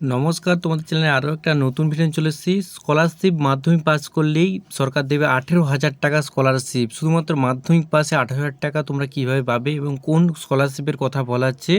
নমস্কার, তোমাদের চ্যানেলে আরও একটা নতুন ভিডিও চলে এসেছি। স্কলারশিপ মাধ্যমিক পাস করলেই সরকার দেবে আঠেরো হাজার টাকা স্কলারশিপ শুধুমাত্র মাধ্যমিক পাসে আঠেরো হাজার টাকা তোমরা কীভাবে পাবে এবং কোন স্কলারশিপের কথা বলা হচ্ছে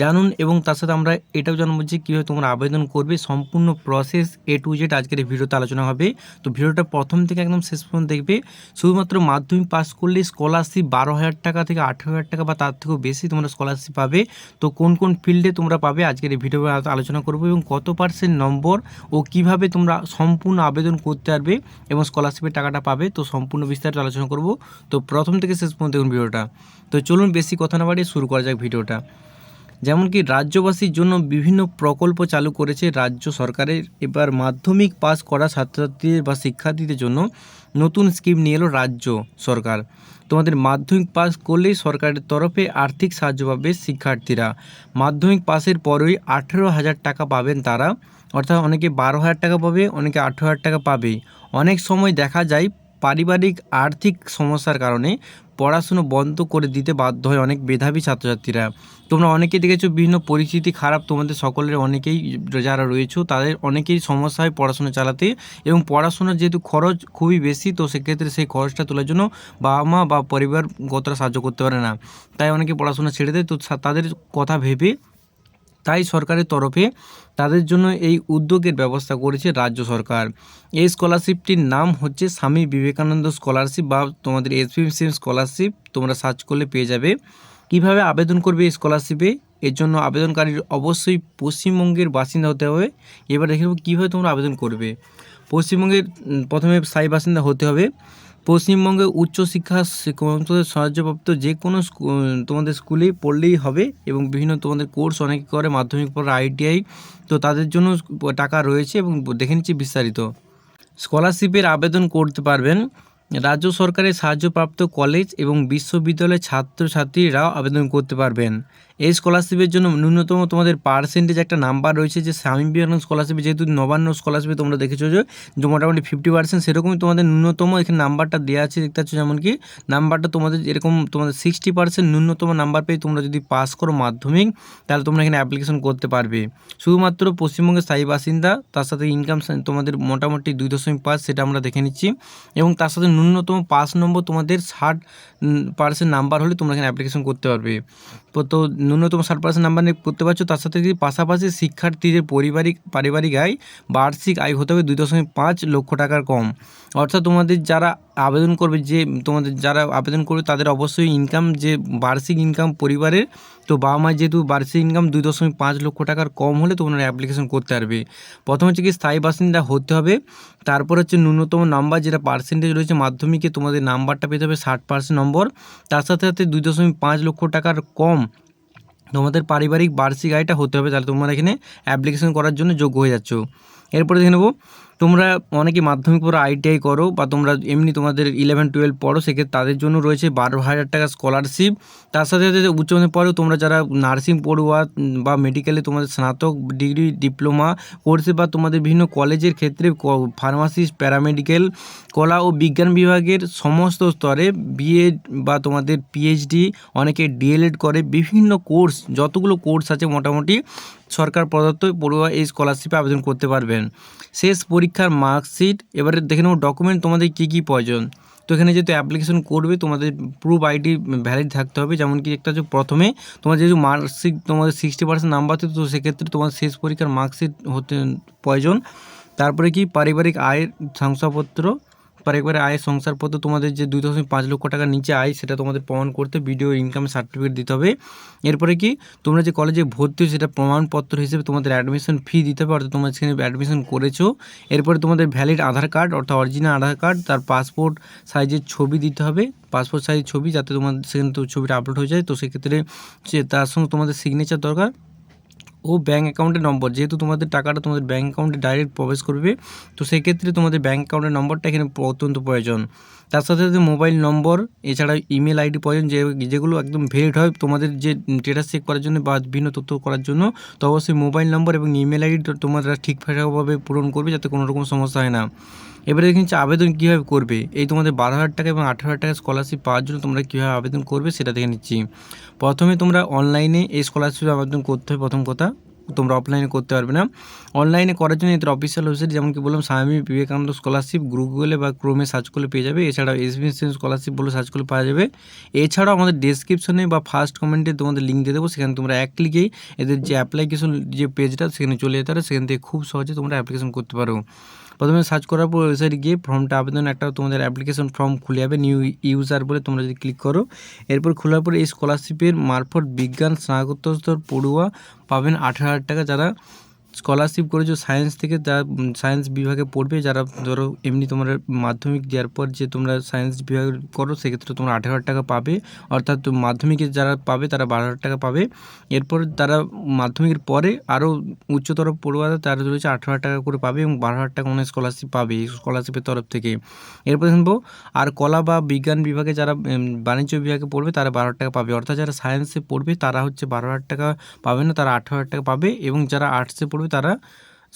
জানুন এবং তার সাথে আমরা এটাও জানব যে কীভাবে তোমরা আবেদন করবে। সম্পূর্ণ প্রসেস এ টু জেড আজকের এই ভিডিওতে আলোচনা হবে। তো ভিডিওটা প্রথম থেকে একদম শেষ পর্যন্ত দেখবে। শুধুমাত্র মাধ্যমিক পাস করলে স্কলারশিপ বারো হাজার টাকা থেকে আঠেরো হাজার টাকা বা তার থেকেও বেশি তোমরা স্কলারশিপ পাবে। তো কোন কোন ফিল্ডে তোমরা পাবে আজকের এই ভিডিও আলোচনা করব এবং কত পার্সেন্ট নম্বর ও কীভাবে তোমরা সম্পূর্ণ আবেদন করতে পারবে এবং স্কলারশিপের টাকাটা পাবে, তো সম্পূর্ণ বিস্তারিত আলোচনা করব। তো প্রথম থেকে শেষ পর্যন্ত দেখুন ভিডিওটা। তো চলুন বেশি কথা না বাড়িয়ে শুরু করা যাক ভিডিওটা। যেমন কি রাজ্যবাসীর জন্য বিভিন্ন প্রকল্প চালু করেছে রাজ্য সরকারের। এবার মাধ্যমিক পাস করা ছাত্রছাত্রীদের বা শিক্ষার্থীদের জন্য নতুন স্কিম নিয়ে এলো রাজ্য সরকার। তোমাদের মাধ্যমিক পাস করলেই সরকারের তরফে আর্থিক সাহায্য পাবে শিক্ষার্থীরা। মাধ্যমিক পাসের পরেই আঠেরো হাজার টাকা পাবেন তারা। অর্থাৎ অনেকে বারো হাজার টাকা পাবে, অনেকে আঠেরো হাজার টাকা পাবে অনেক সময় দেখা যায় পারিবারিক আর্থিক সমস্যার কারণে পড়াশুনো বন্ধ করে দিতে বাধ্য হয় অনেক মেধাবী ছাত্রছাত্রীরা। তোমরা অনেকেই দেখেছ বিভিন্ন পরিস্থিতি খারাপ তোমাদের সকলের, অনেকেই যারা রয়েছো তাদের অনেকেই সমস্যা হয় পড়াশোনা চালাতে এবং পড়াশোনার যেহেতু খরচ খুবই বেশি, তো সেক্ষেত্রে সেই খরচটা তোলার জন্য বাবা মা বা পরিবার গতরা সাহায্য করতে পারে না। তাই অনেকে পড়াশোনা ছেড়ে দেয়, তো তাদের কথা ভেবে তাই সরকারের তরফে তাদের জন্য এই উদ্যোগের ব্যবস্থা করেছে রাজ্য সরকার। এই স্কলারশিপটির নাম হচ্ছে স্বামী বিবেকানন্দ স্কলারশিপ বা তোমাদের এসপিএসসি স্কলারশিপ তোমরা সার্চ করলে পেয়ে যাবে। কীভাবে আবেদন করবে এই স্কলারশিপে এর জন্য আবেদনকারীর অবশ্যই পশ্চিমবঙ্গের বাসিন্দা হতে হবে। এবার দেখে নেব কীভাবে তোমরা আবেদন করবে। পশ্চিমবঙ্গের প্রথমে স্থায়ী বাসিন্দা হতে হবে। পশ্চিমবঙ্গে উচ্চশিক্ষা সাহায্যপ্রাপ্ত যে কোনো তোমাদের স্কুলেই পড়লেই হবে এবং বিভিন্ন তোমাদের কোর্স অনেকে করে, মাধ্যমিক পর আইটিআই, তো তাদের জন্য টাকা রয়েছে এবং দেখে নিচ্ছি বিস্তারিত। স্কলারশিপের আবেদন করতে পারবেন। রাজ্য সরকারের সাহায্যপ্রাপ্ত কলেজ এবং বিশ্ববিদ্যালয়ের ছাত্রছাত্রীরাও আবেদন করতে পারবেন। এই স্কলারশিপের জন্য ন্যূনতম তোমাদের পার্সেন্টেজ একটা নাম্বার রয়েছে যে স্বামী বিবেকানন্দ স্কলারশিপে যেহেতু নবান্ন স্কলারশিপে তোমরা দেখেছ যে মোটামুটি ফিফটি পার্সেন্ট সেরকমই তোমাদের ন্যূনতম এখানে নাম্বারটা দেওয়া আছে, দেখতে পাচ্ছ যেমন কি নাম্বারটা তোমাদের এরকম তোমাদের সিক্সটি পার্সেন্ট ন্যূনতম নাম্বার পেয়ে তোমরা যদি পাস করো মাধ্যমিক, তাহলে তোমরা এখানে অ্যাপ্লিকেশন করতে পারবে। শুধুমাত্র পশ্চিমবঙ্গের স্থায়ী বাসিন্দা, তার সাথে ইনকাম তোমাদের মোটামুটি দুই দশমিক পাঁচ সেটা আমরা দেখে নিচ্ছি এবং তার সাথে ন্যূনতম পাস নম্বর তোমাদের ষাট পার্সেন্ট নাম্বার হলে তোমরা এখানে অ্যাপ্লিকেশন করতে পারবে। তো ন্যূনতম ষাট পার্সেন্ট নাম্বার নিয়ে করতে পারছ, তার সাথে পাশাপাশি শিক্ষার্থীদের পারিবারিক পারিবারিক আয় বার্ষিক আয় হতে হবে দুই দশমিক পাঁচ লক্ষ টাকার কম। অর্থাৎ তোমাদের যারা আবেদন করবে যে, তোমাদের যারা আবেদন করবে তাদের অবশ্যই ইনকাম যে বার্ষিক ইনকাম পরিবারের, তো বাবা মায়ের যেহেতু বার্ষিক ইনকাম দুই দশমিক পাঁচ লক্ষ টাকার কম হলে তোমরা অ্যাপ্লিকেশন করতে পারবে। প্রথম হচ্ছে কি স্থায়ী বাসিন্দা হতে হবে, তারপর হচ্ছে ন্যূনতম নাম্বার যেটা পার্সেন্টেজ রয়েছে মাধ্যমিকে তোমাদের নাম্বারটা পেতে হবে ষাট পার্সেন্ট নম্বর তার সাথে সাথে দুই দশমিক পাঁচ লক্ষ টাকার কম তোমাদের পারিবারিক বার্ষিক আয়টা হতে হবে, তাহলে তোমরা এখানে অ্যাপ্লিকেশন করার জন্য যোগ্য হয়ে যাচ্ছ। এরপরে দেখে নেব তোমরা অনেকে মাধ্যমিক পড়ো আইটিআই করো বা তোমরা এমনি তোমাদের ইলেভেন টুয়েলভ পড়ো, সেক্ষেত্রে তাদের জন্য রয়েছে বারো হাজার টাকা স্কলারশিপ তার সাথে সাথে উচ্চ পরেও তোমরা যারা নার্সিং পড়ুয়া বা মেডিকেলে তোমাদের স্নাতক ডিগ্রি ডিপ্লোমা কোর্সে বা তোমাদের বিভিন্ন কলেজের ক্ষেত্রে ফার্মাসিস্ট প্যারামেডিক্যাল কলা ও বিজ্ঞান বিভাগের সমস্ত স্তরে বিএড বা তোমাদের পিএইচডি অনেকে ডিএলএড করে। বিভিন্ন কোর্স যতগুলো কোর্স আছে মোটামুটি সরকার প্রদত্ত পড়ুয়া এই স্কলারশিপে আবেদন করতে পারবেন। শেষ পরীক্ষার মার্কশিট এবারে দেখে নেব ডকুমেন্ট তোমাদের কী কী প্রয়োজন। তো এখানে যেহেতু অ্যাপ্লিকেশন করবে, তোমাদের প্রুফ আইডি ভ্যালিড থাকতে হবে, যেমন কি একটা হচ্ছে প্রথমে তোমার যেহেতু মার্কশিট তোমাদের সিক্সটি পার্সেন্ট নাম্বার তো সেক্ষেত্রে তোমার শেষ পরীক্ষার মার্কশিট হতে প্রয়োজন। তারপরে কি পারিবারিক আয়ের শংসাপত্র একবারে আয়ের সংসারপত্র তোমাদের যে দুই দশমিক পাঁচ লক্ষ টাকার নিচে আয়, সেটা তোমাদের প্রমাণ করতে ভিডিও ইনকাম সার্টিফিকেট দিতে হবে। এরপরে কি, তোমরা যে কলেজে ভর্তি সেটা প্রমাণপত্র হিসেবে তোমাদের অ্যাডমিশন ফি দিতে হবে, অর্থাৎ তোমরা সেখানে অ্যাডমিশন করেছ। এরপরে তোমাদের ভ্যালিড আধার কার্ড অর্থাৎ অরিজিনাল আধার কার্ড তার পাসপোর্ট সাইজের ছবি দিতে হবে। পাসপোর্ট সাইজ ছবি, যাতে তোমাদের সেখানে তো ছবিটা আপলোড হয়ে যায়, তো সেক্ষেত্রে সে, তার সঙ্গে তোমাদের সিগনেচার দরকার। ও ব্যাঙ্ক অ্যাকাউন্টের নম্বর যেহেতু তোমাদের টাকাটা তোমাদের ব্যাঙ্ক অ্যাকাউন্টে ডাইরেক্ট প্রবেশ করবে, তো সেক্ষেত্রে তোমাদের ব্যাঙ্ক অ্যাকাউন্টের নম্বরটা এখানে অত্যন্ত প্রয়োজন। তার সাথে সাথে মোবাইল নম্বর এছাড়া ইমেল আইডি প্রয়োজন, যে, যেগুলো একদম ভেরিড হয় তোমাদের যে স্টেটাস চেক করার জন্য বা বিভিন্ন তথ্য করার জন্য, তো অবশ্যই মোবাইল নম্বর এবং ইমেল আইডি তোমরা ঠিকঠাকভাবে পূরণ করবে, যাতে কোনো রকম সমস্যা হয় না। এবারে দেখে আবেদন কীভাবে করবে। এই তোমাদের বারো হাজার টাকা এবং আঠেরো হাজার টাকা স্কলারশিপ পাওয়ার জন্য তোমরা কীভাবে আবেদন করবে সেটা দেখে নিচ্ছি। প্রথমে তোমরা অনলাইনে এই স্কলারশিপ আবেদন করতে হবে। প্রথম কথা, তোমরা অফলাইনে করতে পারবে না। অনলাইনে করার জন্য এদের অফিসিয়াল ওয়েবসাইট যেমন কি বললাম, স্বামী বিবেকানন্দ স্কলারশিপ গুগলে বা ক্রোমে সার্চ করলে পেয়ে যাবে। এছাড়াও এসবি স্কলারশিপ বলে সার্চ করলে পাওয়া যাবে। এছাড়াও আমাদের ডেসক্রিপশনে বা ফার্স্ট কমেন্টে তোমাদের লিঙ্ক দিয়ে দেবো। সেখানে তোমরা এক ক্লিকেই এদের যে অ্যাপ্লিকেশন যে পেজটা সেখানে চলে যেতে পারো। সেখান থেকে খুব সহজে তোমরা অ্যাপ্লিকেশন করতে পারো। প্রথমে সার্চ করার পর ওয়েবসাইটে গিয়ে ফর্মটা আবেদন একটা তোমাদের অ্যাপ্লিকেশন ফর্ম খুলে যাবে নিউ ইউজার বলে তোমরা যদি ক্লিক করো। এরপর খোলার পর এই স্কলারশিপের মারফত বিজ্ঞান, স্নাতকোত্তর, পড়ুয়া পাবেন আঠারো হাজার টাকা যারা স্কলারশিপ করেছ সায়েন্স থেকে যারা সায়েন্স বিভাগে পড়বে, যারা ধরো এমনি তোমরা মাধ্যমিক দেওয়ার পর যে তোমরা সায়েন্স বিভাগ করো, সেক্ষেত্রে তোমরা আঠারো হাজার টাকা পাবে। অর্থাৎ তো মাধ্যমিকে যারা পাবে, তারা বারো হাজার টাকা পাবে। এরপর তারা মাধ্যমিকের পরে আরও উচ্চতর পড়ুয়ারা, তারা রয়েছে আঠারো হাজার টাকা করে পাবে এবং বারো হাজার টাকা অনেক স্কলারশিপ পাবে, এই স্কলারশিপের তরফ থেকে। এরপর শুনব আর কলা বা বিজ্ঞান বিভাগে যারা বাণিজ্য বিভাগে পড়বে, তারা বারো হাজার টাকা পাবে। অর্থাৎ যারা সায়েন্সে পড়বে, তারা হচ্ছে বারো হাজার টাকা পাবে না, তারা আঠারো হাজার টাকা পাবে এবং যারা আর্টসে পড়বে তারা।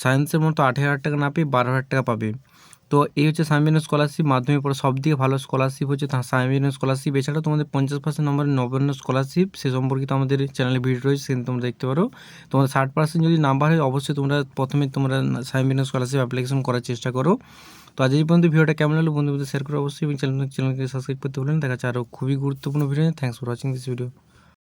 সায়েন্সের মতো আঠেরো হাজার টাকা না পেয়ে বারো হাজার টাকা পাবে। তো এই হচ্ছে সামিন স্কলারশিপ মাধ্যমিক পড়া সব থেকে ভালো স্কলারশিপ হচ্ছে সামিন স্কলারশিপ এছাড়াও তোমাদের পঞ্চাশ পার্সেন্ট নম্বরের নবান্ন স্কলারশিপ সে সম্পর্কিত আমাদের চ্যানেলে ভিডিও রয়েছে, সেখানে তোমরা দেখতে পারো। তোমাদের ষাট পার্সেন্ট যদি নাম্বার হয়, অবশ্যই তোমরা প্রথমে তোমরা সামিন স্কলারশিপ অ্যাপ্লিকেশন করার চেষ্টা করো। তো আজ এই পর্যন্ত ভিডিওটা কেমন হলো বন্ধুদের শেয়ার করো অবশ্যই এবং চ্যানেল চ্যানেলকে সাবস্ক্রাইব করতে ভুলেন দেখা যাচ্ছে আরও খুবই গুরুত্বপূর্ণ video thanks for watching this video